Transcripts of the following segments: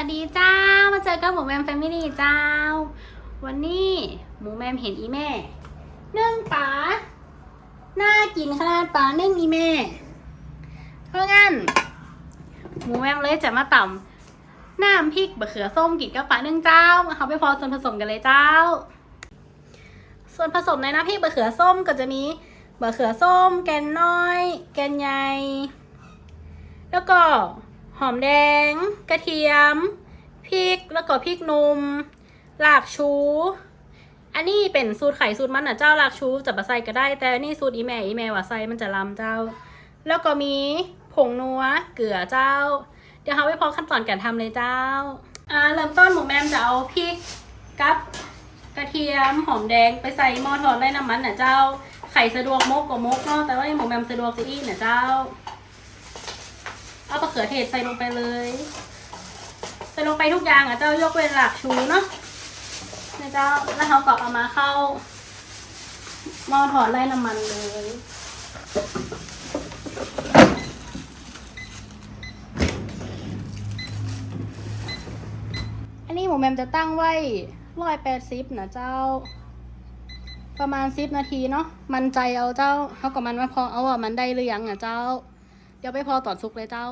วัสดีเจ้า มาเจอกับหมูแมมแฟมิลี่เจ้า วันนี้หมูแมมเห็นอีแม่นึ่งปลาน่ากินขนาดปลานึ่งอีแม่ เพราะงั้น หมูแมมเลยจะมาต่ำน้ำพริกบะเขือส้มกินกับปลานึ่งเจ้าเอาไปพอส่วนผสมกันเลยเจ้า ส่วนผสมในน้ำพริกบะเขือส้มก็จะมีบะเขือส้ม แกนน้อย แกนใหญ่ แล้วก็ หอมแดง กระเทียม พริก แล้วก็พริกหนุ่มหลากชู อันนี้เป็นสูตรไข่สูตรมันนะเจ้าหลากชูจะมาใส่ก็ได้ แต่อันนี่สูตรอีแม่อีแม่ว่าใส่มันจะลำเจ้า แล้วก็มีผงนัว เกลือเจ้า เดี๋ยวเราไปพอขั้นตอนการทำเลยเจ้า อ่าเริ่มต้นหมูแมมจะเอาพริกกับกระเทียมหอมแดงไปใส่หม้อทอดไร้น้ำมันนะเจ้า ไข่สะดวกมกก็มกเนาะแต่ว่าหมูแมมสะดวกจะอีกนะเจ้า เอามะเขือเทศใส่ลงไปเลย ใส่ลงไปทุกอย่างอะเจ้ายกเว้นหลักชูเนาะนะเจ้าแล้วเขาก็เอามาเข้าหม้อถอดไล่น้ำมันเลยอันนี้หมูแมมจะตั้งไว้ร้อยแปดสิบนะเจ้า ประมาณสิบนาทีเนาะมันใจเอาเจ้าเขากับมันมาพอเอาว่ามันได้หรือยังอะเจ้า เดี๋ยวไปพอตอนซุกเลยเจ้า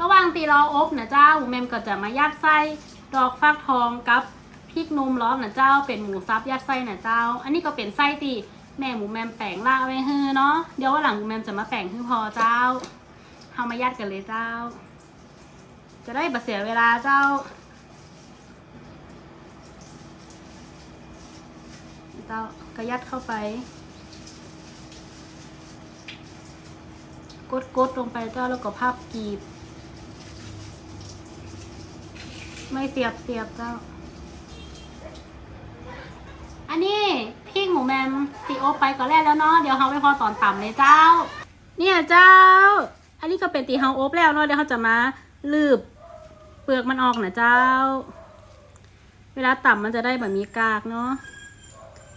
ระหว่างตีรออบนะเจ้าหมูแมมก็จะมายัดไส้ดอกฟักทองกับพริกนุ่มร้อนนะเจ้า เป็นหมูซับยัดไส้นะเจ้า อันนี้ก็เป็นไส้ตีแม่หมูแมมแปลงล่าไว้ฮือเนาะเดี๋ยววันหลังหมูแมมจะมาแปลงฮือพอเจ้าเอามายัดกันเลยเจ้า จะได้บะเสียเวลาเจ้า เจ้าก็ยัดเข้าไป กดกดลงไปเจ้าแล้วก็พับกีบ ไม่เสียบเสียบเจ้า อันนี้พี่หมูแมมตีโอไปก่อนแรกแล้วเนาะเดี๋ยวเขาไปพอตอนต่ำเลยเจ้า เนี่ยเจ้า อันนี้ก็เป็นตีเฮาโอบแล้วเนาะเดี๋ยวเขาจะมาลืบเปลือกมันออกนะเจ้า เวลาต่ำมันจะได้แบบมีกากเนาะ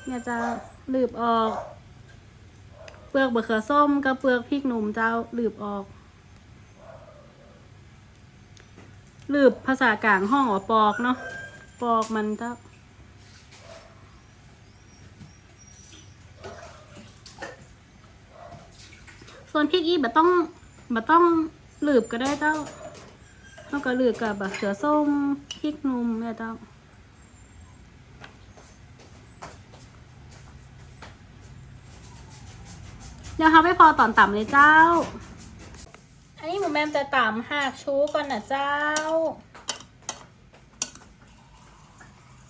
เนี่ยจะลืบออก เปลือกบะเขือส้มกับเปลือกพริกหนุ่มเจ้าลืบออกลืบภาษากลางห้องว่าปอกเนาะปอกมันเจ้าส่วนพริกอีบะต้องบะต้องลืบก็ได้เจ้าเท่ากับลืบกับบะเขือส้มพริกหนุ่มเนี่ยเจ้า เดี๋ยวเขาไปพอตอนต่ำเลยเจ้า อันนี้หมูแมมจะต่ำหากชูก่อนนะเจ้า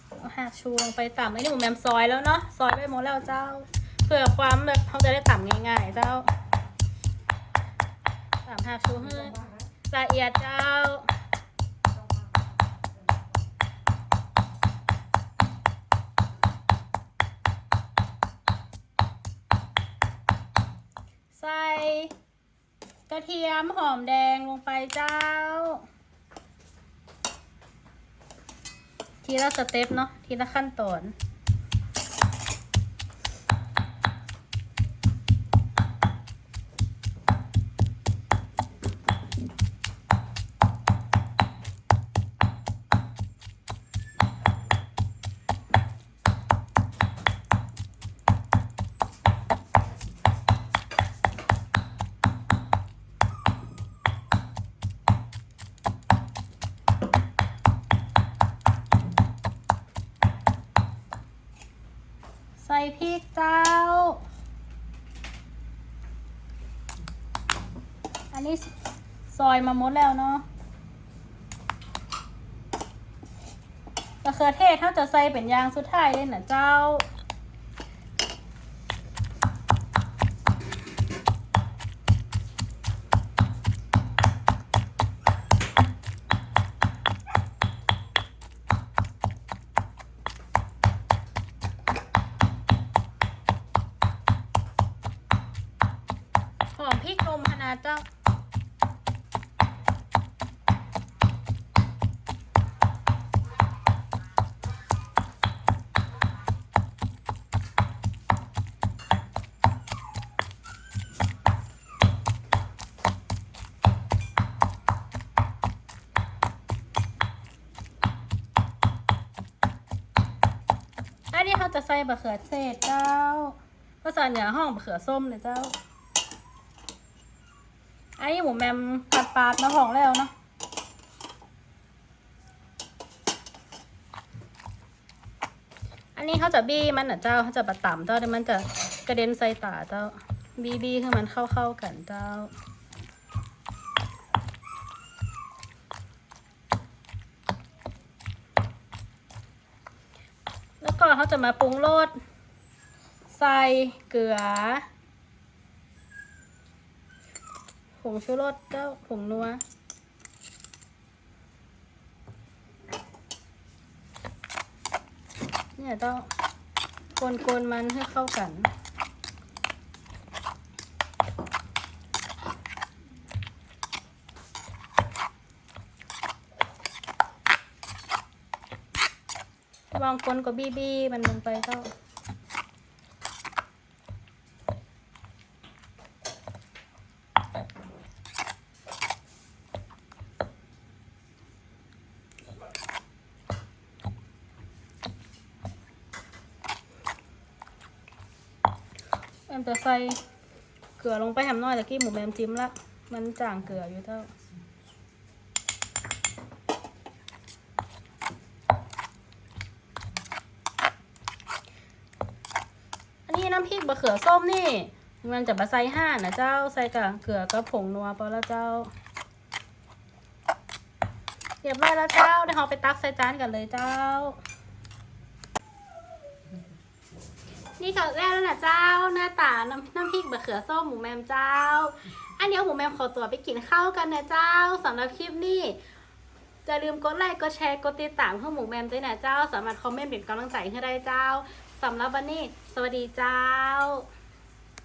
เอาหากชูลงไปต่ำอันนี้หมูแมมซอยแล้วเนาะซอยไปหมดแล้วเจ้าเพื่อความแบบเขาจะได้ต่ำง่ายๆเจ้าต่ำหากชูให้ละเอียดเจ้า กระเทียมหอมแดงลงไปเจ้า ทีละสเต็ปเนาะทีละขั้นตอน ใส่พริกเจ้า อันนี้ซอยมาหมดแล้วเนาะมะเขือเทศถ้าจะใส่เป็นยางสุดท้ายเลยนะเจ้า นะเจ้าอันนี้เขาจะใส่บะเขือเทศเจ้าภาษาเหนือห้องบะเขือส้มเลยเจ้า อันนี้หมูแมมผัดปาดมาห้องแล้วเนาะอันนี้เขาจะบี้มันอะเจ้าเขาจะบะต่ำเจ้าเดี๋ยวมันจะกระเด็นใส่ตาเจ้าบี้บี้ให้มันเข้าเข้าๆกันเจ้าแล้วก็เขาจะมาปรุงรสใส่เกลือ ผ งชูรสเจ้าผงนัว เนี่ยต้องกนๆมันให้เข้ากันวางคนก็บี้บี้มันลงไปก็ มจะใส่เกลือลงไปทำน้อยตะกี้หมูแมมจิ้มละ มันจางเกลืออยู่เท่าอันนี้น้ำพริกบะเขือส้มนี่ มันจะบะใส่ห่านนะเจ้าใส่กับเกลือกับผงนัวพอแล้วเจ้าเรียบร้อยแล้วเจ้าเดี๋ยวเราไปตักใส่จานกันเลยเจ้า นี่ก็แล้วนะเจ้าหน้าตาน้ำน้ำพริกมะเขือส้มหมูแมมเจ้า อันนี้หมูแมมขอตัวไปกินข้าวกันนะเจ้าสำหรับคลิปนี้จะลืมกดไลค์กดแชร์กดติดตามเพื่อหมูแมมด้วยนะเจ้า สามารถคอมเมนต์เป็นกำลังใจให้ได้เจ้าสำหรับวันนี้ สวัสดีเจ้า